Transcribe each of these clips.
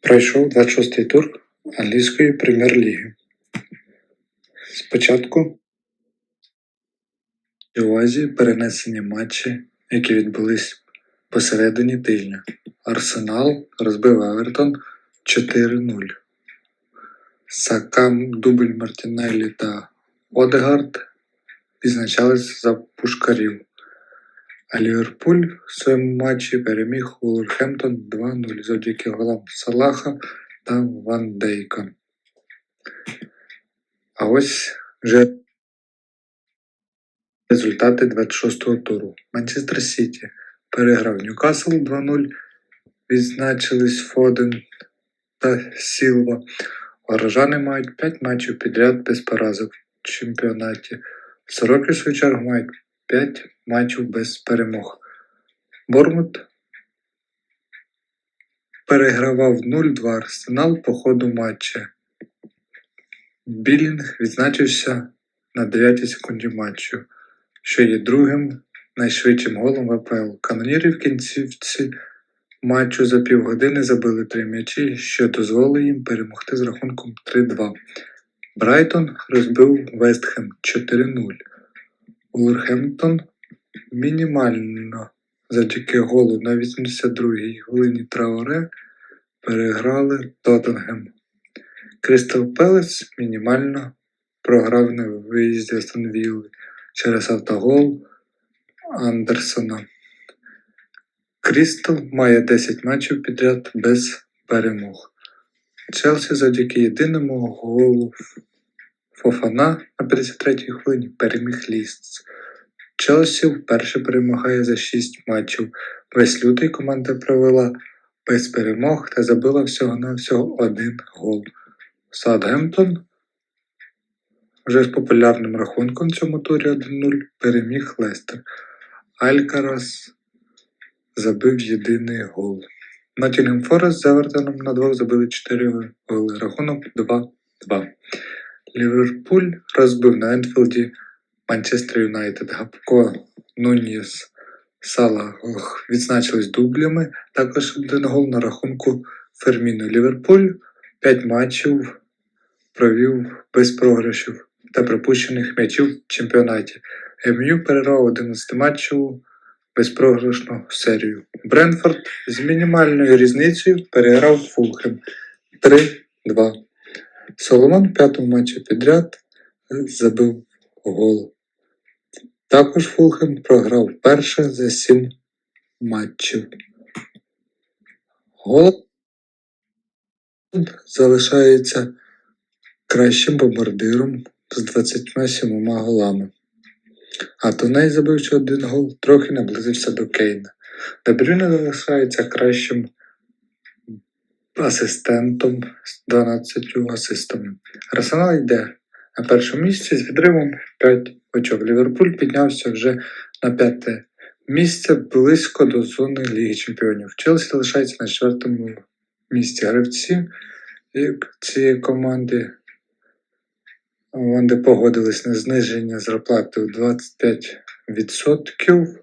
Пройшов 26-й тур англійської прем'єр-ліги. Спочатку увазі перенесені матчі, які відбулись посередині тижня. Арсенал розбив Евертон 4-0. Сакам, Дубль Мартінеллі та Одегард відзначались за пушкарів. А Ліверпуль в своєму матчі переміг Вулверхемптон 2-0 завдяки голам Салаха та Ван Дейка. А ось вже результати 26-го туру. Манчестер Сіті переграв Ньюкасл 2-0, відзначились Фоден та Сілва. Горожани мають 5 матчів підряд без поразок в чемпіонаті. Сороки, в свою чергу, мають 5 матчів без перемог. Бормут перегравав 0-2 Арсенал по ходу матча. Білінг відзначився на 9 секунді матчу, що є другим найшвидшим голом в АПЛ. Каноніри в кінцівці матчу за півгодини забили три м'ячі, що дозволило їм перемогти з рахунком 3-2. Брайтон розбив Вестхем 4-0. Вулверхемптон мінімально завдяки голу на 82-й хвилині Траоре переграли Тоттенгем. Кристал Пелес мінімально програв на виїзді Астон Вілли через автогол Андерсона. Крістал має 10 матчів підряд без перемог. Челсі завдяки єдиному голу Фофана на 53-й хвилині переміг Ліст. Челсі вперше перемагає за 6 матчів. Весь лютий команда провела без перемог та забила всього-навсього один гол. Саутгемптон вже з популярним рахунком цьому турі 1-0 переміг Лестер. Алькарас забив єдиний гол. Ноттінгем Форест з Евертоном на двох забили 4 голи. Рахунок 2-2. Ліверпуль розбив на Енфілді Манчестер Юнайтед. Гапко, Нуніс, Салах відзначились дублями. Також один гол на рахунку Ферміно. Ліверпуль 5 матчів провів без програшів та пропущених м'ячів в чемпіонаті. МЮ перервав 11 матчів безпрограшну серію. Бренфорд з мінімальною різницею переграв Фулхем 3-2. Соломон в п'ятому матчі підряд забив гол. Також Фулхем програв вперше за 7 матчів. Гол залишається кращим бомбардиром з 27 голами. А Тоней, забивши один гол, трохи наблизився до Кейна. Дебрюне залишається кращим асистентом з 12 асистами. Арсенал йде на першому місці з відривом 5 очок. Ліверпуль піднявся вже на п'яте місце близько до зони Ліги Чемпіонів. Челсі залишається на четвертому місці. Гравці цієї команди вони погодились на зниження зарплати в 25%.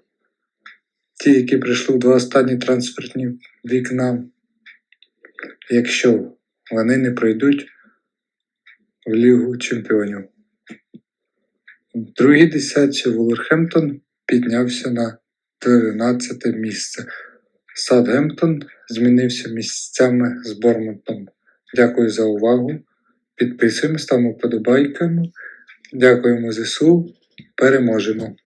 Ті, які прийшли в два останні трансферні вікна, якщо вони не пройдуть в Лігу Чемпіонів. В другій десятці Вулверхемптон піднявся на 13 місце. Саутгемптон змінився місцями з Бормутом. Дякую за увагу. Підписуємо, ставимо вподобайками. Дякуємо ЗСУ. Переможемо!